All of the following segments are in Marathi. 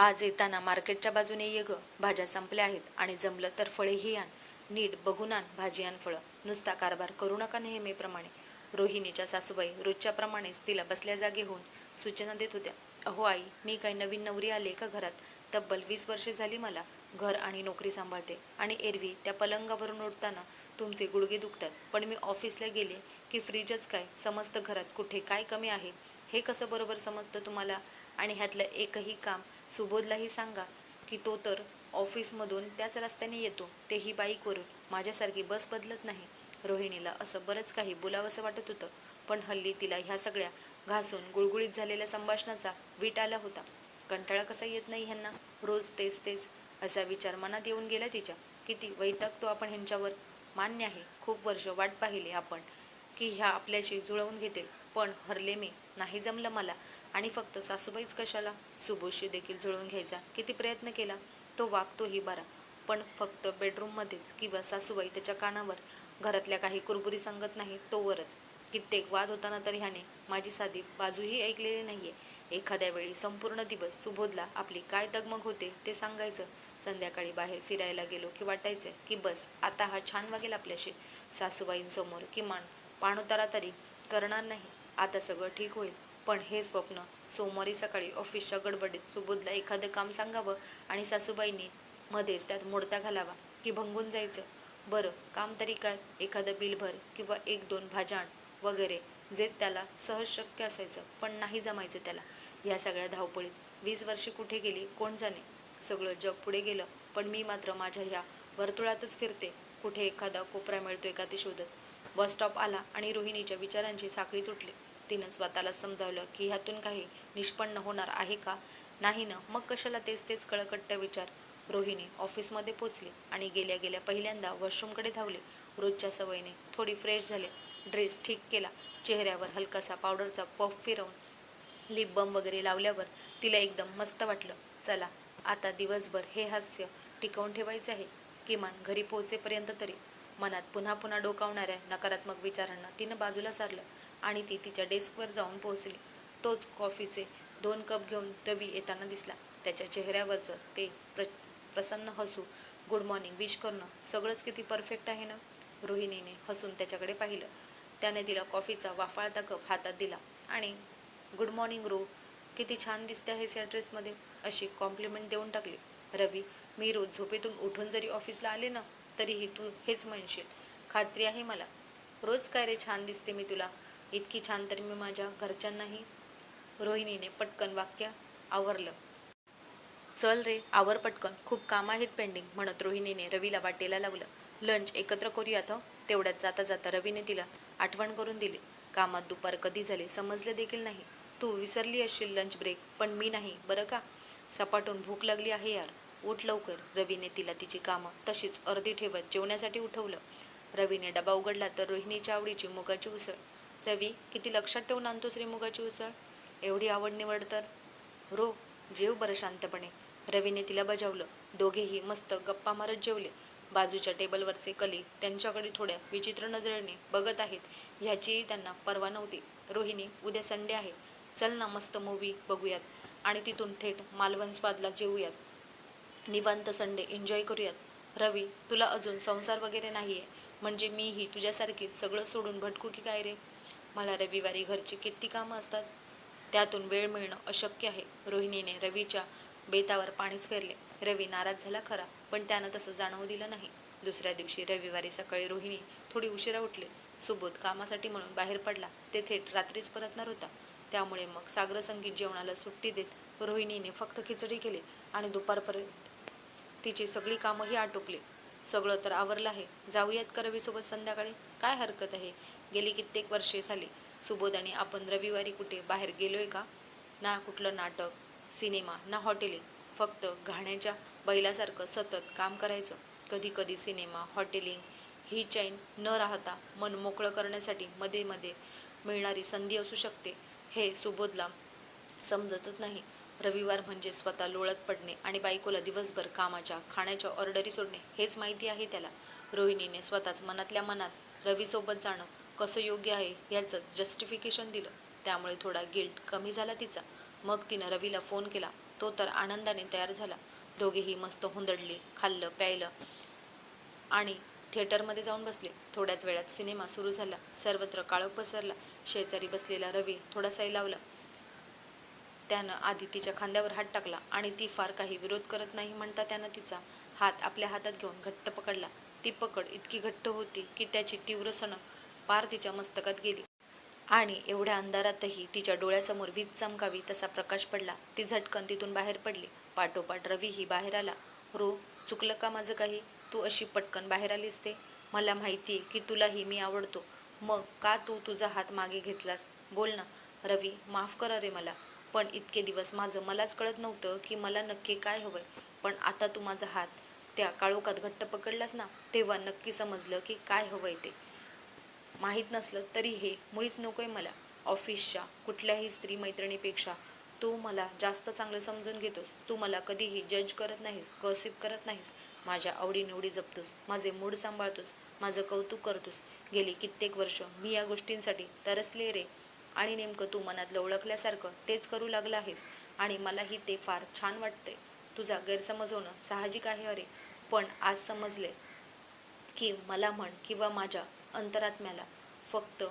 आज येताना मार्केटच्या बाजूने ये ग. भाज्या संपल्या आहेत आणि जमलं तर फळेही आण. नीट बघून आण भाजी आण फळं. नुसता कारभार करू नका नेहमीप्रमाणे. रोहिणीच्या सासूबाई रोजच्याप्रमाणेच तिला बसल्या जागे होऊन सूचना देत होत्या. अहो आई मी काही नवीन नवरी आले का घरात? तब्बल वीस वर्षे झाली मला. घर आणि नोकरी सांभाळते. आणि एरवी त्या पलंगावरून उठताना तुमचे गुडघे दुखतात. पण मी ऑफिसला गेले की फ्रीजच काय? समजतं घरात कुठे काय कमी आहे? हे कसं बरोबर समजतं तुम्हाला? आणि ह्यातलं एकही काम सुबोधलाही सांगा की तो तर ऑफिसमधून त्याच रस्त्याने येतो तेही बाईकवरून माझ्यासारखी बस बदलत नाही. रोहिणीला असं बरंच काही बोलावंसं वाटत होतं. पण हल्ली तिला ह्या सगळ्या घासून गुळगुळीत झालेल्या संभाषणाचा वीट आला होता. कंटाळा कसा येत नाही ह्यांना? रोज तेच तेच असा विचार मनात येऊन गेला तिच्या. किती वैतागतो आपण ह्यांच्यावर. मान्य आहे खूप वर्ष वाट पाहिली आपण की ह्या आपल्याशी जुळवून घेतील. पण हरले मी नाही जमलं मला. आणि फक्त सासूबाईच कशाला? सुबोधशी देखील जुळवून घ्यायचा. किती प्रयत्न केला? तो वागतोही बरा. पण फक्त बेडरूममध्येच किंवा सासूबाई त्याच्या कानावर. घरातल्या काही कुरबुरी सांगत नाही तोवरच कित्येक वाद होताना तर ह्याने माझी साधी बाजूही ऐकलेली नाहीये. एखाद्या वेळी संपूर्ण दिवस सुबोधला आपली काय दगमग होते ते सांगायचं. संध्याकाळी बाहेर फिरायला गेलो की वाटायचं की बस आता हा छान वागेल आपल्याशी. सासूबाईंसमोर किमान पाणउतारा तरी करणार नाही. आता सगळं ठीक होईल. पण हे स्वप्न सोमवारी सकाळी ऑफिसच्या गडबडीत सुबोधला एखादं काम सांगावं आणि सासूबाईंनी मध्येच त्यात मोडता घालावा की भंगून जायचं. बरं काम तरी काय? एखादं बिल भर किंवा एक दोन भाज्या वगैरे जे त्याला सहज शक्य असायचं पण नाही जमायचं त्याला. या सगळ्या धावपळीत वीस वर्षे कुठे गेली कोण जाणे? सगळं जग पुढे गेलं पण मी मात्र माझ्या ह्या वर्तुळातच फिरते. कुठे एखादा कोपरा मिळतोय का ते शोधत. बस स्टॉप आला आणि रोहिणीच्या विचारांची साखळी तुटली. तिनं स्वतःला समजावलं की ह्यातून काही निष्पन्न होणार आहे का? नाही ना. मग कशाला तेच तेच कळकट्ट विचार? रोहिणी ऑफिसमध्ये पोचली आणि गेल्या गेल्या पहिल्यांदा वॉशरूमकडे धावले. रोजच्या सवयीने थोडी फ्रेश झाले. ड्रेस ठीक केला. चेहऱ्यावर हलकासा पावडरचा पफ फिरवून लिप बम वगैरे लावल्यावर तिला एकदम मस्त वाटलं. चला आता दिवसभर हे हास्य टिकवून ठेवायचे आहे. किमान घरी पोहोचेपर्यंत तरी. मनात पुन्हा पुन्हा डोकावणाऱ्या नकारात्मक विचारांना तिनं बाजूला सारलं. आणि ती तिच्या डेस्कवर जाऊन पोहोचली. तोच कॉफीचे दोन कप घेऊन रवी येताना दिसला. त्याच्या चेहऱ्यावरचं ते प्र प्रसन्न हसू गुड मॉर्निंग विश करणं सगळंच किती परफेक्ट आहे ना? रोहिणीने हसून त्याच्याकडे पाहिलं. त्याने तिला कॉफीचा वाफाळता कप हातात दिला आणि गुड मॉर्निंग रो किती छान दिसते आहेस या ड्रेसमध्ये अशी कॉम्प्लिमेंट देऊन टाकली. रवी मी रोज झोपेतून उठून जरी ऑफिसला आले ना तरीही तू हेच म्हणशील. खात्री आहे मला. रोज काय रे छान दिसते मी तुला. इतकी छान तर मी माझ्या घरच्यांनाही रोहिणीने पटकन वाक्य आवरलं. चल रे आवर पटकन. खूप काम आहेत पेंडिंग म्हणत रोहिणीने रवीला वाटेला लावलं. लंच एकत्र करूयात तेवढ्यात जाता जाता रवीने तिला आठवण करून दिली. कामात दुपार कधी झाले समजले देखील नाही. तू विसरली असशील लंच ब्रेक पण मी नाही बरं का? सपाटून भूक लागली आहे यार. उठ लवकर. रवीने तिला तिची कामं तशीच अर्धी ठेवत जेवण्यासाठी उठवलं. रवीने डबा उघडला तर रोहिणीच्या आवडीची मुगाची उसळ. रवी किती लक्षात ठेवून आणतो श्रीमुगाची उसळ? एवढी आवड निवड तर. रो जेव बरं शांतपणे. रवीने तिला बजावलं. दोघेही मस्त गप्पा मारत जेवले. बाजूच्या टेबलवरचे कली त्यांच्याकडे थोड्या विचित्र नजरेने बघत आहेत. ह्याचीही त्यांना पर्वा नव्हती. रोहिणी उद्या संडे आहे. चल ना मस्त मूवी बघूयात. आणि तिथून थेट मालवण स्वादला जेवूयात. निवांत संडे एन्जॉय करूयात. रवी तुला अजून संसार वगैरे नाही आहे म्हणजे मीही तुझ्यासारखीच सगळं सोडून भटकू की काय रे? मला रविवारी घरची किती कामं असतात त्यातून वेळ मिळणं अशक्य आहे. रोहिणीने रवीच्या बेतावर पाणीच फेरले. रवी नाराज झाला खरा पण त्यानं तसं जाणवू दिलं नाही. दुसऱ्या दिवशी रविवारी सकाळी रोहिणी थोडी उशिरा उठली. सुबोध कामासाठी म्हणून बाहेर पडला. ते थेट रात्रीच परतणार होता. त्यामुळे मग सागर संगीत जेवणाला सुट्टी देत रोहिणीने फक्त खिचडी केली आणि दुपारपर्यंत तिची सगळी कामंही आटोपली. सगळं तर आवरलं आहे. जाऊयात का रवीसोबत संध्याकाळी? काय हरकत आहे? गेली कित्येक वर्षे झाली. सुबोध आणि आपण रविवारी कुठे? बाहेर गेलोय का? ना कुठलं नाटक सिनेमा ना हॉटेलिंग. फक्त घाण्याच्या बैलासारखं सतत काम करायचं. कधी कधी सिनेमा हॉटेलिंग ही चैन न राहता मन मोकळं करण्यासाठी मध्ये मध्ये मिळणारी संधी असू शकते. हे सुबोधला समजतच नाही. रविवार म्हणजे स्वतः लोळत पडणे आणि बायकोला दिवसभर कामाच्या खाण्याच्या ऑर्डरी सोडणे हेच माहिती आहे त्याला. रोहिणीने स्वतःच मनातल्या मनात रवीसोबत जाणं कसं योग्य आहे याचं जस्टिफिकेशन दिलं. त्यामुळे थोडा गिल्ट कमी झाला तिचा. मग तिनं रवीला फोन केला. तो तर आनंदाने तयार झाला. दोघेही मस्त हुंदडले खाल्लं प्यायलं आणि थिएटरमध्ये जाऊन बसले. थोड्याच वेळात सिनेमा सुरू झाला. सर्वत्र काळोख पसरला. शेजारी बसलेला रवी थोडासाही लावला. त्यानं आधी तिच्या खांद्यावर हात टाकला आणि ती फार काही विरोध करत नाही म्हणता त्यानं तिचा हात आपल्या हातात घेऊन घट्ट पकडला. ती पकड इतकी घट्ट होती की त्याची तीव्र सणक पार तिच्या मस्तकात गेली. आणि एवढ्या अंधारातही तिच्या डोळ्यासमोर वीज चमकावी तसा प्रकाश पडला. ती झटकन तिथून बाहेर पडली. पाठोपाठ रवीही बाहेर आला. रो चुकलं का माझं काही? तू अशी पटकन बाहेर आलीस ते? मला माहिती आहे की तुलाही मी आवडतो. मग का तू तुझा हात मागे घेतलास? बोल ना. रवी माफ करा रे मला. पण इतके दिवस माझं मलाच कळत नव्हतं की मला नक्की काय हवंय. पण आता तू माझा हात त्या काळोखात घट्ट पकडलास ना तेव्हा नक्की समजलं की काय हवंय ते. माहीत नसलं तरी हे मुळीच नकोय मला. ऑफिसच्या कुठल्याही स्त्री मैत्रिणीपेक्षा तू मला जास्त चांगलं समजून घेतोस. तू मला कधीही जज करत नाहीस गॉसिप करत नाहीस. माझ्या आवडीनिवडी जपतोस माझे मूड सांभाळतोस माझं कौतुक करतोस. गेली कित्येक वर्ष मी या गोष्टींसाठी तरसले रे. आणि नेमकं तू मनातलं ओळखल्यासारखं तेच करू लागलं आहेस. आणि मलाही ते फार छान वाटतंय. तुझा गैरसमज होणं साहजिक आहे अरे. पण आज समजले की मला म्हण किंवा माझ्या अंतरात्म्याला फक्त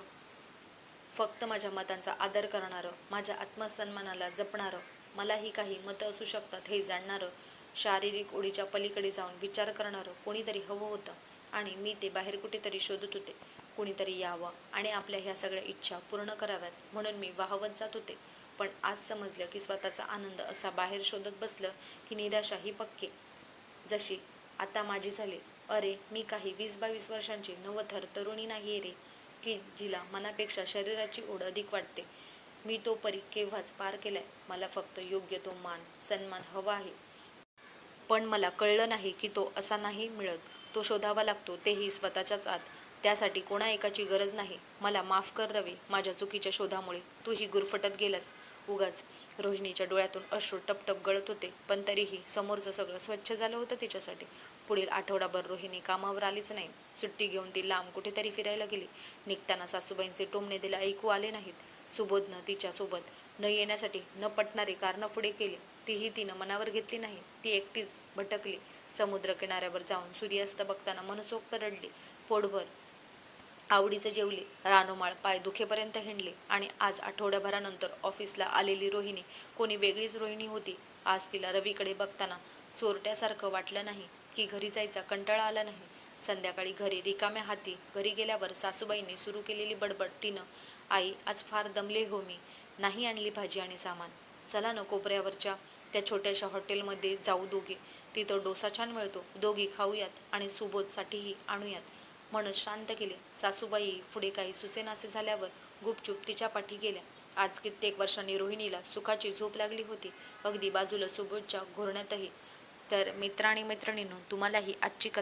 फक्त माझ्या मतांचा आदर करणारं माझ्या आत्मसन्मानाला जपणारं मलाही काही मतं असू शकतात हे जाणणारं शारीरिक ओढीच्या पलीकडे जाऊन विचार करणारं कोणीतरी हवं होतं आणि मी ते बाहेर कुठेतरी शोधत होते. कुणीतरी यावं आणि आपल्या ह्या सगळ्या इच्छा पूर्ण कराव्यात म्हणून मी वाहवत जात होते. पण आज समजलं की स्वतःचा आनंद असा बाहेर शोधत बसलं की निराशा ही पक्की. जशी आता माझी झाली अरे मी काही वीस बावीस वर्षांची नवथर तरुणी नाही रे की जिला मनापेक्षा शरीराची ओढ अधिक वाटते. मी तो परी केव्हाच पार केलाय मला फक्त योग्य तो मान सन्मान हवा आहे. पण मला कळलं नाही की तो असा नाही मिळत. तो शोधावा लागतो तेही स्वतःच्याच आत. त्यासाठी कोणा एकाची गरज नाही. मला माफ कर रवी माझ्या चुकीच्या शोधामुळे. तूही गुरफटत गेलास. उगाच रोहिणीच्या डोळ्यातून अश्रू टपटप गळत होते पण तरीही समोरचं सगळं स्वच्छ झालं होतं तिच्यासाठी. पुढील आठवडाभर रोहिणी कामावर आलीच नाही. सुट्टी घेऊन ती लांब कुठेतरी फिरायला गेली. निघताना सासूबाईंचे टोमणे तिला ऐकू आले नाहीत. सुबोधनं तिच्यासोबत न येण्यासाठी न पटणारी कारणं पुढे केली. तीही तिनं मनावर घेतली नाही. ती एकटीच भटकली. समुद्र किनाऱ्यावर जाऊन सूर्यास्त बघताना मनसोक्त रडली. पोटभर आवडीचं जेवले रानोमाळ पाय दुखेपर्यंत हिंडले आणि आज आठवड्याभरानंतर ऑफिसला आलेली रोहिणी कोणी वेगळीच रोहिणी होती आज तिला रवीकडे बघताना चोरट्यासारखं वाटलं नाही की घरी जायचा कंटाळा आला नाही. संध्याकाळी घरी रिकाम्या हाती घरी गेल्यावर सासूबाईने सुरू केलेली बडबड तिनं आई आज फार दमले हो मी. नाही आणली भाजी आणि सामान. चला ना कोपऱ्यावरच्या त्या छोट्याशा हॉटेलमध्ये जाऊ दोघे. तिथं डोसा छान मिळतो. दोघी खाऊयात आणि सुबोधसाठीही आणूयात. म्हणून शांत केले. सासूबाई पुढे काही सुचेनासे झाल्यावर गुपचूप तिच्या पाठी गेल्या. आज कित्येक वर्षांनी रोहिणीला सुखाची झोप लागली होती. अगदी बाजूला सुबोधच्या घोरण्यातही. तर मित्र आणि मैत्रिणींनो तुम्हालाही आजची कथा